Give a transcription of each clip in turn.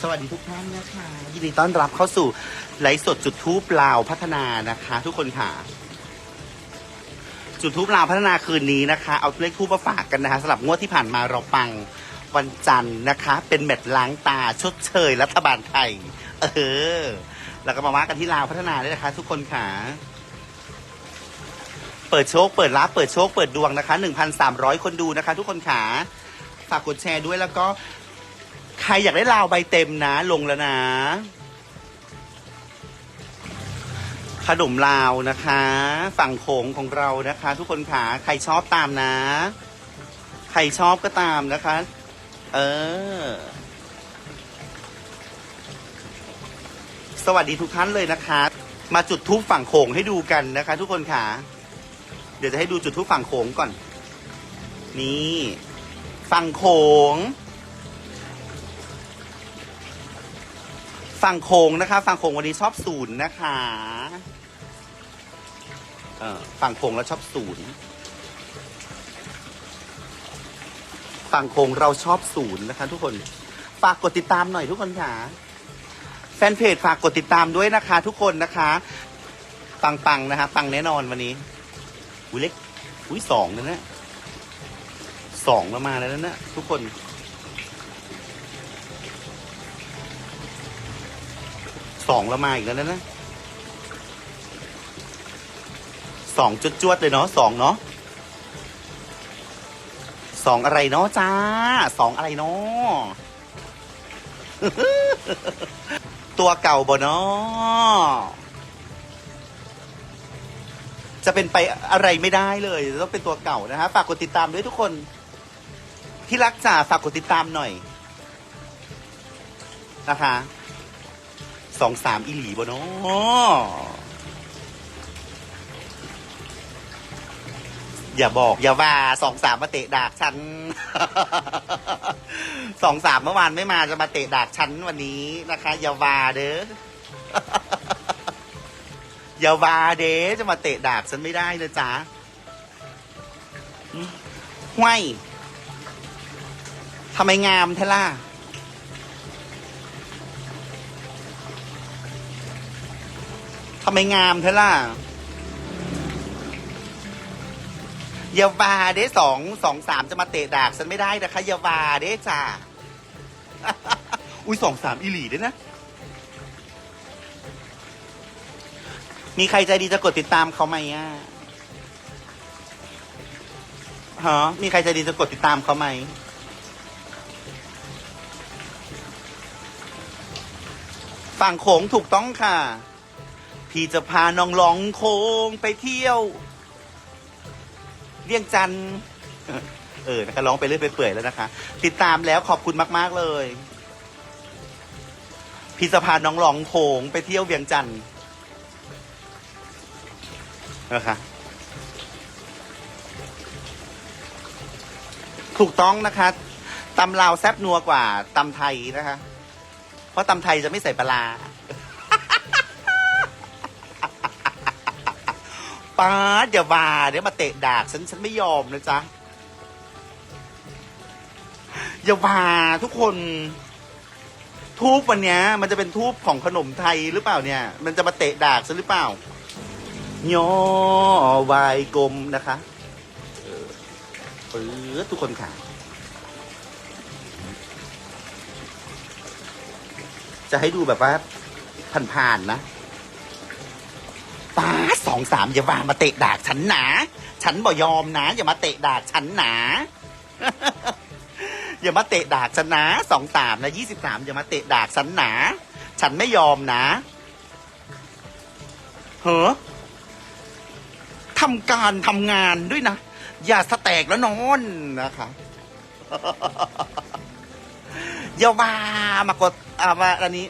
สวัสดีทุกท่านนะคะยินดีต้อนรับเข้าสู่ไลฟ์สดจุดทูปลาวพัฒนานะคะ ทุกคนค่ะ จุดทูปลาวพัฒนาคืนนี้นะคะ เอาเลขทูปมาฝากกันนะคะสำหรับงวดที่ผ่านมาเราปังวันจันทร์นะคะ เป็นแมตช์ล้างตาชดเชยรัฐบาลไทย เออ แล้วก็มาว่ากันที่ลาวพัฒนาด้วยนะคะ ทุกคนค่ะเปิดโชคเปิดรับเปิดโชคเปิดดวงนะคะ 1,300 คนดูนะคะ ทุกคนค่ะฝากกดแชร์ด้วยแล้วก็ ใครอยากได้ลาวใบเต็มนะ ลงแล้วนะ ขนมลาวนะคะ ฝั่งโขงของเรานะคะ ทุกคนค่ะใครชอบตามนะ ใครชอบก็ตามนะคะ เออ สวัสดีทุกท่านเลยนะคะ มาจุดทูปฝั่งโขงให้ดูกันนะคะ ทุกคนค่ะเดี๋ยวจะให้ดูจุดทูปฝั่งโขงก่อน นี่ ฝั่งโขง ฝั่งโขงนะคะ ฝั่งโขงวันนี้ชอบศูนย์นะคะเออฝั่งโขงเราชอบศูนย์ฝั่งโขงเราชอบศูนย์นะคะ ทุกคน ฝากกดติดตามหน่อยทุกคนค่ะ แฟนเพจฝากกดติดตามด้วยนะคะ ทุกคนนะคะ ปังปังๆนะคะปังแน่นอนวันนี้อุ้ยเล็กอุ้ยสองนะเนี่ยสองแล้วมาแล้วนะทุกคน สองแล้วมาอีกแล้วนะนะสองจวดจวดๆเลยเนาะสองเนาะสองอะไรเนาะจ้าสองอะไรเนาะตัวเก่าบ่เนาะจะเป็นไปอะไรไม่ได้เลยต้องเป็นตัวเก่านะฮะฝากกดติดตามด้วยทุกคน ที่รักจ่าฝากกดติดตามหน่อยนะคะ สองสามอีหลีบ่เนาะอย่าบอก อย่าว่าสองสามมาเตะดากฉันสองสามเมื่อวานไม่มาจะมาเตะดากฉันวันนี้นะคะ อย่าว่าเด้ออย่าว่าเด้จะมาเตะดากฉันไม่ได้นะจ๊ะอืมห้วยทำไมงามเทล่ะ ทำไมงามเธอล่ะอยาวาเด้สองสองสามจะมาเตะดากฉันไม่ได้นะคะอยาวาเด้จ้า อุ้ยสองสามอีหลีด้วยนะ มีใครใจดีจะกดติดตามเขาไหมอะฮะมีใครใจดีจะกดติดตามเขาไหมฝั่งโขงถูกต้องค่ะ พี่จะพาน้องหลองโคงไปเที่ยวเวียงจันทร์เออนะคะร้องไปเรื่อยไปเปื่อยแล้วนะคะ ติดตามแล้วขอบคุณมาก ๆ เลย พี่จะพาน้องหลองโคงไปเที่ยวเวียงจันทร์นะคะถูกต้องนะคะตำลาวแซบนัวกว่าตำไทยนะคะ เพราะตำไทยจะไม่ใส่ปลา ป้าอย่าวาเดี๋ยวมาเตะดากฉันฉันไม่ยอมนะจ๊ะอย่าวาทุกคน ทูบวันเนี้ย มันจะเป็นทูบของขนมไทยหรือเปล่าเนี่ย มันจะมาเตะดากฉันหรือเปล่าย่อวายกลมนะคะเออทุกคนค่ะ จะให้ดูแบบว่าผ่านๆนะปา องสามอย่าว่ามาเตะดากฉันหนา ฉันบ่ยอมนะ อย่ามาเตะดากฉันหนา อย่ามาเตะดากฉันนะสองสามนะยี่สิบสามอย่ามาเตะดากฉันหนา ฉันไม่ยอมนะเฮ้อทำการทำงานด้วยนะ อย่าสแตกแล้วนอนนะคะอย่ามามากดอ่ามาอันนี้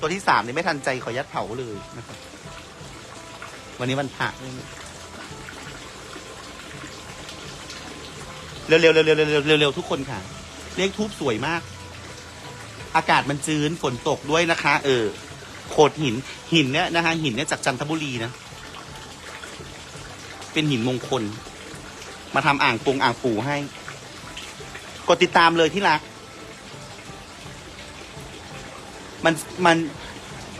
ตัวที่สามนี่ไม่ทันใจขอยัดเผาเลยนะครับ วันนี้วันพระด้วเร็วๆเร็วๆเร็วๆเร็วๆเร็วๆทุกคนค่ะ เลขทูบสวยมาก อากาศมันจืนฝนตกด้วยนะคะ เออโขดหิน หินเนี่ยนะคะหินเนี่ยจากจันทบุรีนะ เป็นหินมงคล มาทำอ่างปงอ่างปูให้ กดติดตามเลยที่รัก มันมัน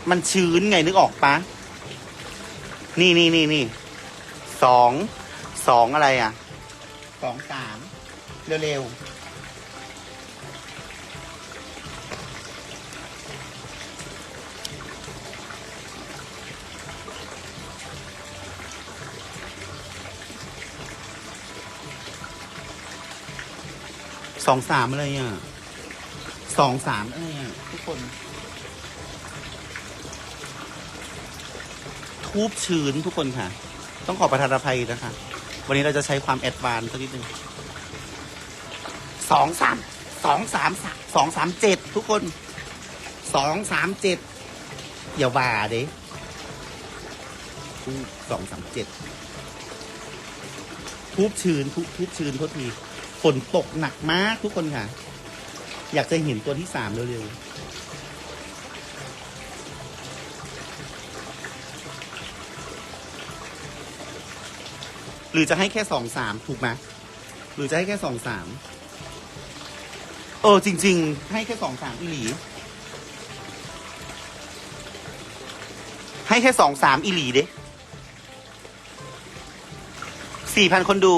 มันชื้นไงนึกออกปะ นี่นี่นี่นี่สองสองอะไรอะสองสามเร็วๆสองสามอะไรอะสองสามอะไรอะทุกคน ทูบชื้นทุกคนค่ะ ต้องขอประทานอภัยนะคะ วันนี้เราจะใช้ความแอดวานซ์สักนิดหนึ่งสองสามสองสามสองสามเจ็ดทุกคนสองสามเจ็ดอย่าว่าเด้ทูบสองสามเจ็ดทูบชื้นทูบทูบชื้นโทษทีฝนตกหนักมากทุกคนค่ะ อยากจะเห็นตัวที่สามเร็วๆ หรือจะให้แค่สองสามถูกไหมหรือจะให้แค่สองสามเออจริง ๆ ให้แค่สองสามอีหลี ให้แค่สองสามอีหลีเด้สี่พันคนดู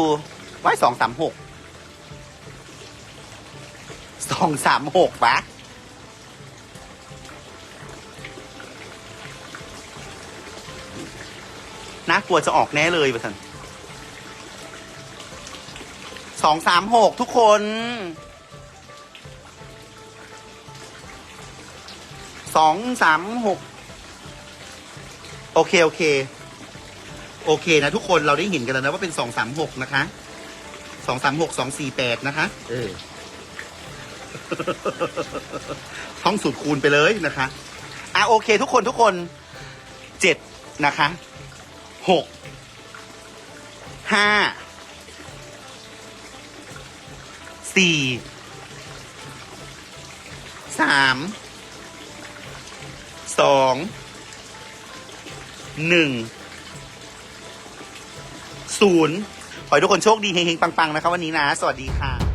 ไว้สองสามหกสองสามหกปะน่ากลัวจะออกแน่เลยปะท่าน สองสามหกทุกคนสองสามหกโอเค โอเค โอเคนะทุกคนเราได้เห็นกันแล้วนะว่าเป็นสองสามหกนะคะสองสามหกสองสี่แปดนะคะ เออท่องสูตรคูณไปเลยนะคะอะโอเค ทุกคนทุกคนเจ็ดนะคะหกห้า สี่สามสองหนึ่งศูนย์ขอให้ทุกคนโชคดีเฮงๆ ปัง ๆ นะครับวันนี้นะ สวัสดีค่ะ